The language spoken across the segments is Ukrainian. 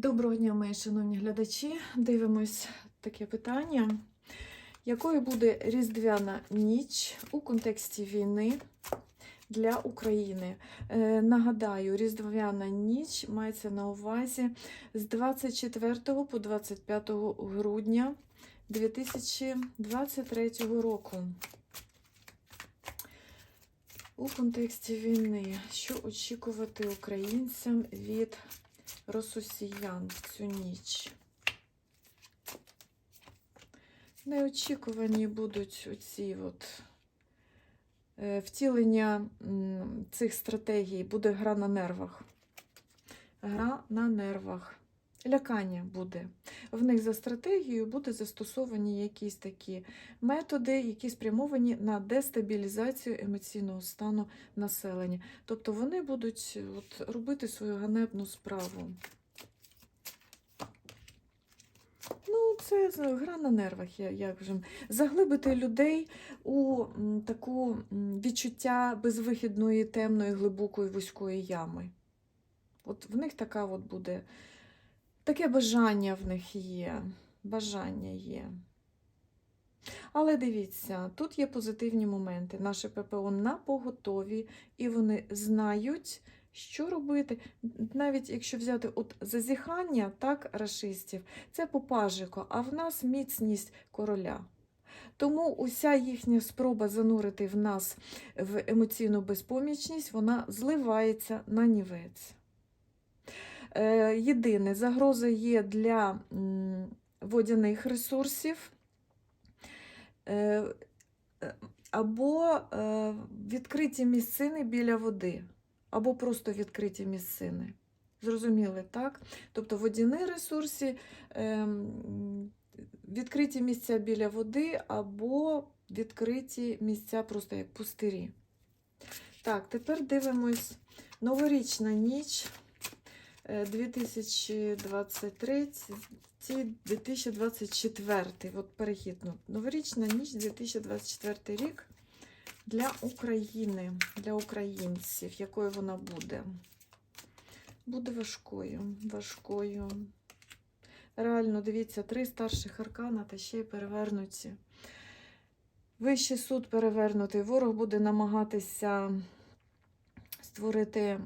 Доброго дня, мої шановні глядачі. Дивимось таке питання. Якою буде різдвяна ніч у контексті війни для України? Е, нагадаю, різдвяна ніч мається на увазі з 24 по 25 грудня 2023 року. У контексті війни, що очікувати українцям від росусіян в цю ніч. Неочікувані будуть оці от е, втілення цих стратегій, буде гра на нервах. Гра на нервах. Лякання буде. В них за стратегією будуть застосовані якісь такі методи, які спрямовані на дестабілізацію емоційного стану населення. Тобто вони будуть от, робити свою ганебну справу. Ну, це гра на нервах, як вже. Заглибити людей у таку відчуття безвихідної, темної, глибокої, вузької ями. От в них така от буде, таке бажання в них є. Бажання є. Але дивіться, тут є позитивні моменти. Наше ППО на поготові, і вони знають, що робити. Навіть якщо взяти от зазіхання так, рашистів, це по пажику, а в нас міцність короля. Тому уся їхня спроба занурити в нас в емоційну безпомічність, вона зливається на нівець. Е, єдине, загроза є для водяних ресурсів. Е, е, або відкриті місцини біля води, або просто відкриті місцини. Зрозуміли, так? Тобто водяні ресурси, відкриті місця біля води, або відкриті місця просто як пустирі. Так, тепер дивимось новорічна ніч 2023 2024. От перехід. Ну, Новорічна ніч 2024 рік для України, для українців. Якою вона буде? Буде важкою. Важкою. Реально, дивіться, три старших аркана та ще й перевернуті. Вищий суд перевернутий. Ворог буде намагатися створити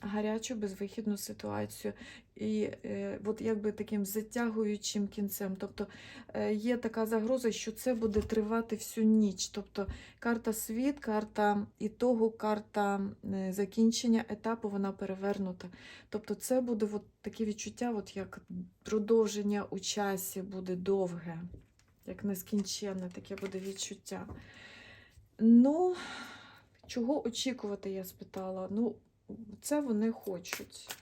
гарячу, безвихідну ситуацію. І е, от якби таким затягуючим кінцем. Тобто е, є така загроза, що це буде тривати всю ніч. Тобто карта світ, карта ітогу, карта е, закінчення етапу, вона перевернута. Тобто це буде от таке відчуття, от як продовження у часі буде довге, як нескінченне таке буде відчуття. Ну, чого очікувати, я спитала. Ну, це вони хочуть.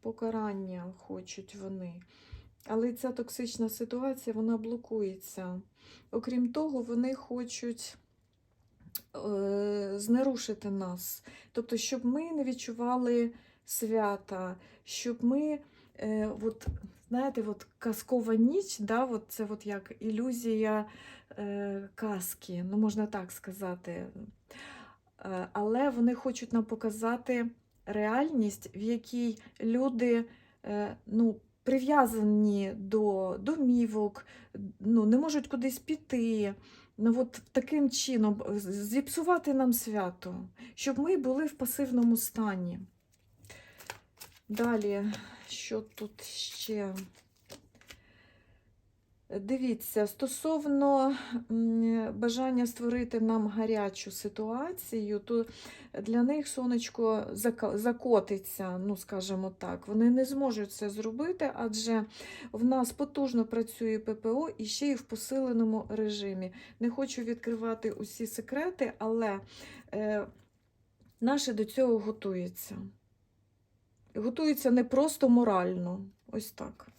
Покарання хочуть вони. Але ця токсична ситуація вона блокується. Окрім того, вони хочуть е, знерушити нас. Тобто, щоб ми не відчували свята, щоб ми, е, от, знаєте, от казкова ніч, да, от це от як ілюзія е, казки, ну можна так сказати. Е, але вони хочуть нам показати реальність, в якій люди е, ну, прив'язані до домівок, ну, не можуть кудись піти. Ну, от таким чином зіпсувати нам свято, щоб ми були в пасивному стані. Далі, що тут ще? Дивіться, стосовно бажання створити нам гарячу ситуацію, то для них сонечко закотиться, ну скажімо так. Вони не зможуть це зробити, адже в нас потужно працює ППО і ще й в посиленому режимі. Не хочу відкривати усі секрети, але е, наше до цього готується. Готується не просто морально, ось так.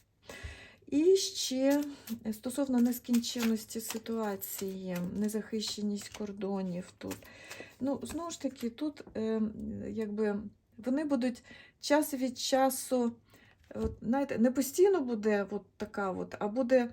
І ще стосовно нескінченності ситуації, незахищеність кордонів тут. Ну, знову ж таки, тут е, якби вони будуть час від часу, от, знаєте, не постійно буде от така, от, а буде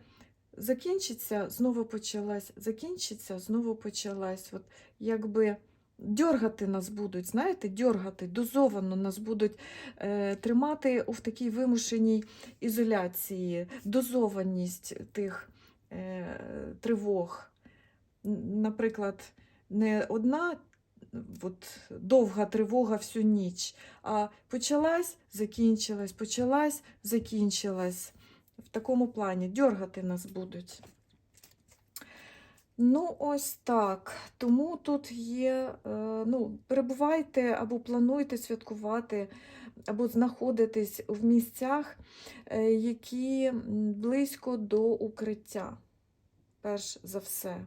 закінчиться, знову почалась, закінчиться, знову почалась. От, якби дьоргати нас будуть, знаєте, дьоргати, дозовано нас будуть е, тримати в такій вимушеній ізоляції, дозованість тих е, тривог. Наприклад, не одна от, довга тривога всю ніч, а почалась, закінчилась, почалась, закінчилась. В такому плані дьоргати нас будуть. Ну, ось так. Тому тут є, е, ну, перебувайте або плануйте святкувати, або знаходитесь в місцях, е, які близько до укриття, перш за все.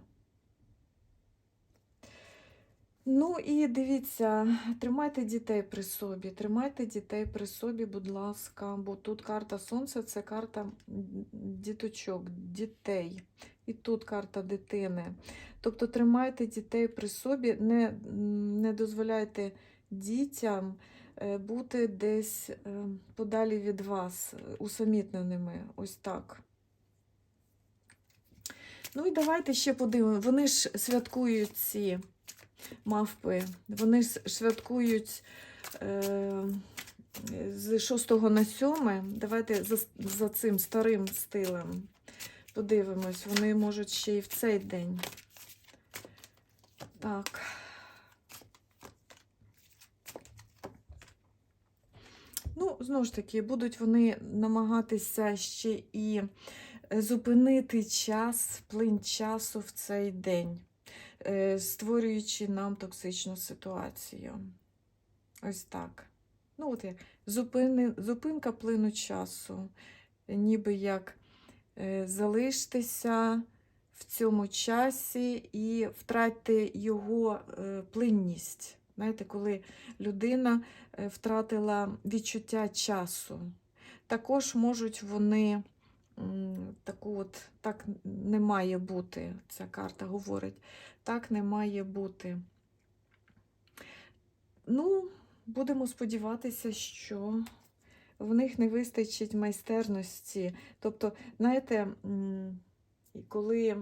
Ну і дивіться, тримайте дітей при собі, тримайте дітей при собі, будь ласка, бо тут карта Сонця це карта діточок, дітей. І тут карта дитини. Тобто тримайте дітей при собі, не, не дозволяйте дітям е, бути десь е, подалі від вас, усамітненими. Ось так. Ну і давайте ще подивимося. Вони ж святкують ці мавпи. Вони ж святкують е, з 6 на 7. Давайте за, за цим старим стилем подивимось. Вони можуть ще й в цей день. Так. Ну, знову ж таки, будуть вони намагатися ще і е, зупинити час, плин часу в цей день е, створюючи нам токсичну ситуацію. Ось так. Ну, от як зупини, зупинка плину часу, ніби як залиштеся в цьому часі і втратьте його е, плинність. Знаєте, коли людина е, втратила відчуття часу. Також можуть вони таку от, так не має бути, ця карта говорить. Так не має бути. Ну, будемо сподіватися, що в них не вистачить майстерності. Тобто, знаєте, коли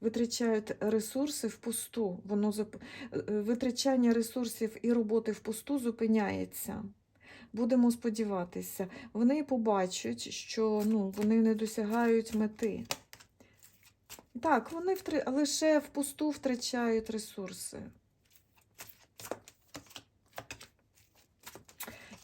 витрачають ресурси впусту, воно зуп- е, витрачання ресурсів і роботи впусту зупиняється. Будемо сподіватися, вони побачать, що ну, вони не досягають мети. Так, вони втри... лише впусту втрачають ресурси.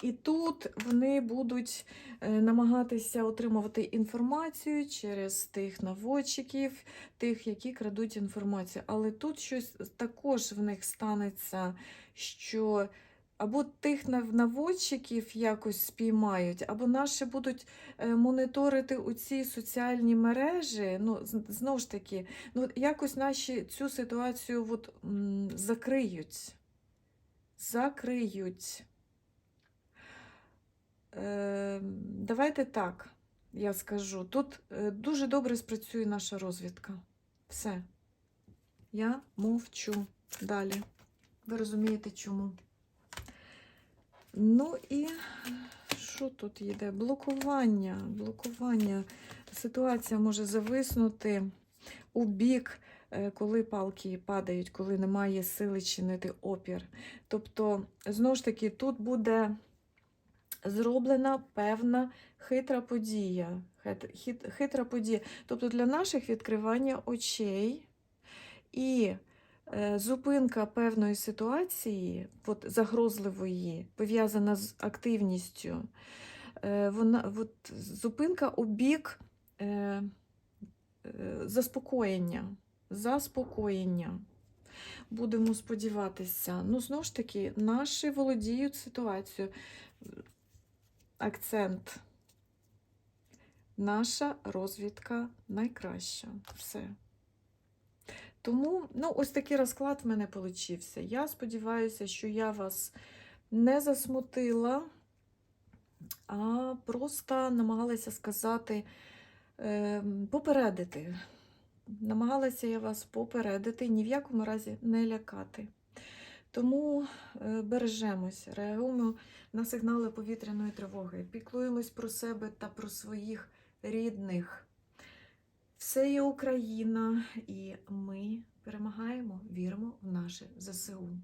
І тут вони будуть е, намагатися отримувати інформацію через тих наводчиків, тих, які крадуть інформацію. Але тут щось також в них станеться, що або тих наводчиків якось спіймають, або наші будуть е, моніторити у ці соціальні мережі. Ну, знову ж таки, ну, якось наші цю ситуацію от, закриють. Закриють. Е, давайте так, я скажу. Тут е, дуже добре спрацює наша розвідка. Все. Я мовчу далі. Ви розумієте, чому? Ну і що тут йде? Блокування. Блокування. Ситуація може зависнути у бік, е, коли палки падають, коли немає сили чинити опір. Тобто, знову ж таки, тут буде зроблена певна хитра подія. Хит- хит- Хитра подія. Тобто для наших відкривання очей і е, зупинка певної ситуації, загрозливої, пов'язана з активністю, е, вона, от, зупинка у бік е, е, заспокоєння. Заспокоєння. Будемо сподіватися. Ну, знову ж таки, наші володіють ситуацією. Акцент. Наша розвідка найкраща. Все. Тому, ну, ось такий розклад в мене получився. Я сподіваюся, що я вас не засмутила, а просто намагалася сказати, е, попередити. Намагалася я вас попередити, ні в якому разі не лякати. Тому е, бережемось, реагуємо на сигнали повітряної тривоги, піклуємось про себе та про своїх рідних. Все є Україна, і ми Перемагаємо, віримо в наше ЗСУ.